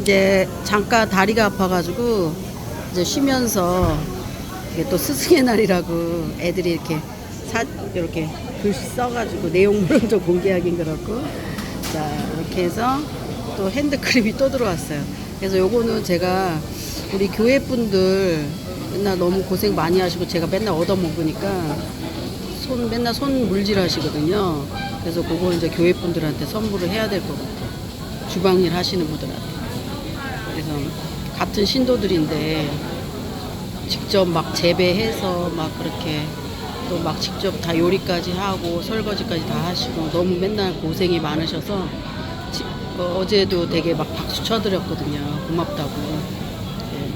이제 잠깐 다리가 아파가지고 이제 쉬면서 이게 또 스승의 날이라고 애들이 이렇게 사 이렇게 글씨 써가지고 내용물은 좀 공개하긴 그렇고 자 이렇게 해서 또 핸드크림이 또 들어왔어요. 그래서 요거는 제가 우리 교회 분들 맨날 너무 고생 많이 하시고 제가 맨날 얻어 먹으니까 손 맨날 손 물질 하시거든요. 그래서 그거 이제 교회 분들한테 선물을 해야 될 것 같아요. 주방일 하시는 분들한테. 그래서 같은 신도들인데 직접 막 재배해서 막 그렇게 또 막 직접 다 요리까지 하고 설거지까지 다 하시고 너무 맨날 고생이 많으셔서 지- 어, 어제도 되게 막 박수 쳐드렸거든요. 고맙다고. 네.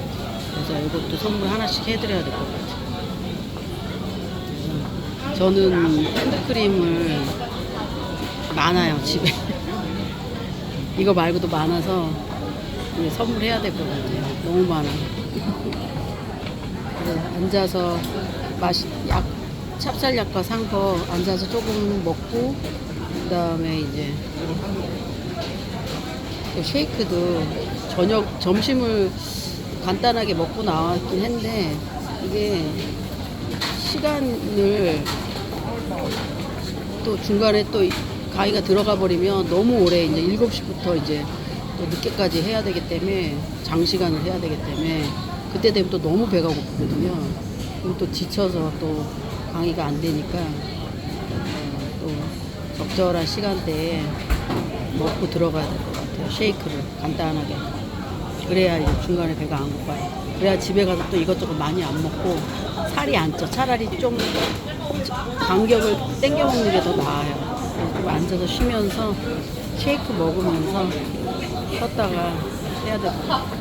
그래서 이것도 선물 하나씩 해드려야 될 것 같아요. 그래서 저는 핸드크림을 많아요 집에. 이거 말고도 많아서 이제 선물해야 될 것 같아요. 너무 많아. 앉아서 맛이 약 찹쌀약과 산 거 앉아서 조금 먹고 그 다음에 이제 또 쉐이크도 저녁 점심을 간단하게 먹고 나왔긴 했는데 이게 시간을 또 중간에 또 이- 가위가 들어가 버리면 너무 오래 이제 7시부터 이제 또 늦게까지 해야 되기 때문에 장시간을 해야 되기 때문에 그때 되면 또 너무 배가 고프거든요. 그럼 또 지쳐서 또 강의가 안 되니까 어, 또 적절한 시간대에 먹고 들어가야 될 것 같아요. 쉐이크를 간단하게. 그래야 이제 중간에 배가 안 고파요. 그래야 집에 가서 또 이것저것 많이 안 먹고 살이 안 쪄. 차라리 좀 간격을 땡겨 먹는 게 더 나아요. 좀 앉아서 쉬면서 쉐이크 먹으면서 쉬었다가 해야 같아요.